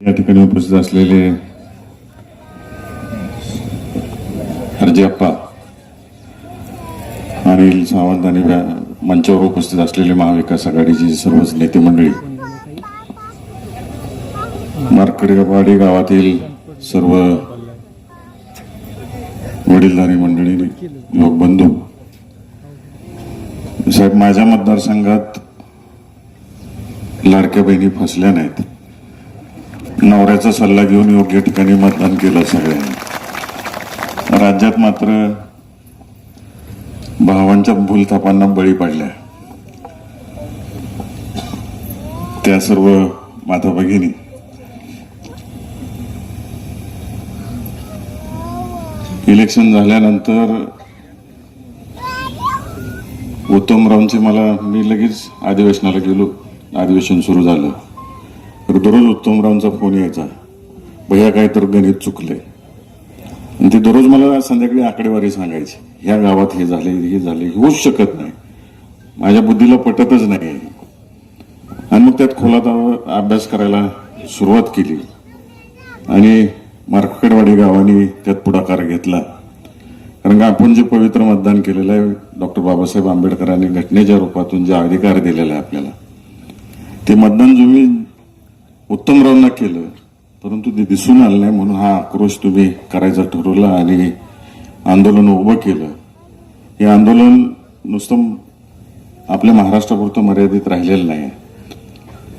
या ठिकाणी उपस्थित असलेले हरजीअप्पा अनिल सावंत आणि मंचावर उपस्थित असलेले महाविकास आघाडीची सर्वच नेते मंडळी मार्कडवाडी गावातील सर्व वडीलधारी मंडळी युवक बंधू साहेब माझ्या मतदारसंघात लाडक्या बहिणी फसल्या नाहीत नवऱ्याचा सल्ला घेऊन योग्य ठिकाणी मतदान केलं सगळ्यांनी. राज्यात मात्र भावांच्या भूलथापांना बळी पडल्या. त्या सर्व माता भगिनी. इलेक्शन झाल्यानंतर उत्तमरावांचे मला मी लगेच अधिवेशनाला गेलो. अधिवेशन सुरू झालं. तर दररोज उत्तमरावांचा फोन यायचा. भैया काय तर गणित चुकले आणि ते दररोज मला संध्याकाळी आकडेवारी सांगायची. ह्या गावात हे झाले हे झाले होऊच शकत नाही. माझ्या बुद्धीला पटतच नाही. आणि मग त्यात खोलात अभ्यास करायला सुरुवात केली. आणि मार्कडवाडी गावाने त्यात पुढाकार घेतला. कारण का आपण जे पवित्र मतदान केलेलं आहे डॉक्टर बाबासाहेब आंबेडकरांनी घटनेच्या रूपातून जे अधिकार दिलेला आहे आपल्याला ते मतदान तुम्ही उत्तमरावांना केलं परंतु ते दिसून आलं नाही म्हणून हा आक्रोश तुम्ही करायचा ठरवला आणि आंदोलन उभं केलं. हे आंदोलन नुसतं आपल्या महाराष्ट्रापुरतं मर्यादित राहिलेलं नाही.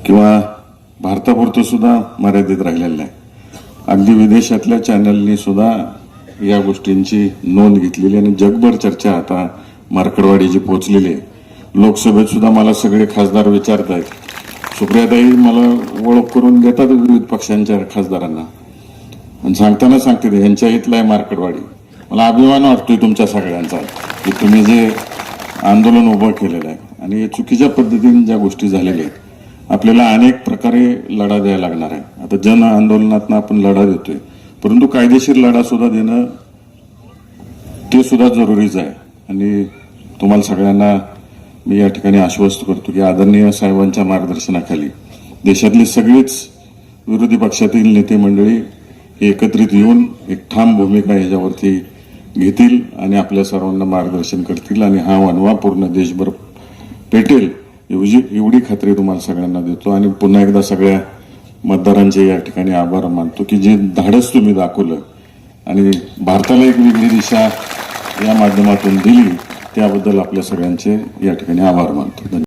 किंवा भारतापुरतं सुद्धा मर्यादित राहिलेलं नाही. अगदी विदेशातल्या चॅनलनी सुद्धा या गोष्टींची नोंद घेतलेली आणि जगभर चर्चा आता मार्कडवाडीची पोहोचलेली आहे. लोकसभेत सुद्धा मला सगळे खासदार विचारत आहेत सुप्रियाताई मला ओळख करून देतात विविध पक्षांच्या खासदारांना. आणि सांगताना सांगते ते, यांच्या इथला आहे मार्कडवाडी मला अभिमान वाटतोय तुमच्या सगळ्यांचा की तुम्ही जे आंदोलन उभं केलेलं आहे आणि चुकीच्या पद्धतीने ज्या गोष्टी झालेल्या आहेत आपल्याला अनेक प्रकारे लढा द्यायला लागणार आहे. आता जन आंदोलनातनं आपण लढा देतोय परंतु कायदेशीर लढा सुद्धा देणं ते सुद्धा जरुरीच आहे. आणि तुम्हाला सगळ्यांना मी या ठिकाणी आश्वस्त करतो की आदरणीय साहेबांच्या मार्गदर्शनाखाली देशातली सगळीच विरोधी पक्षातील नेते मंडळी हे एकत्रित येऊन एक ठाम भूमिका ह्याच्यावरती घेतील आणि आपल्या सर्वांना मार्गदर्शन करतील आणि हा वनवा पूर्ण देशभर पेटेल एवढी एवढी खात्री तुम्हाला सगळ्यांना देतो. आणि पुन्हा एकदा सगळ्या मतदारांचे या ठिकाणी आभार मानतो की जे धाडस तुम्ही दाखवलं आणि भारताला एक वेगळी दिशा या माध्यमातून दिली त्याबद्दल आपल्या सगळ्यांचे या ठिकाणी आभार मानतो.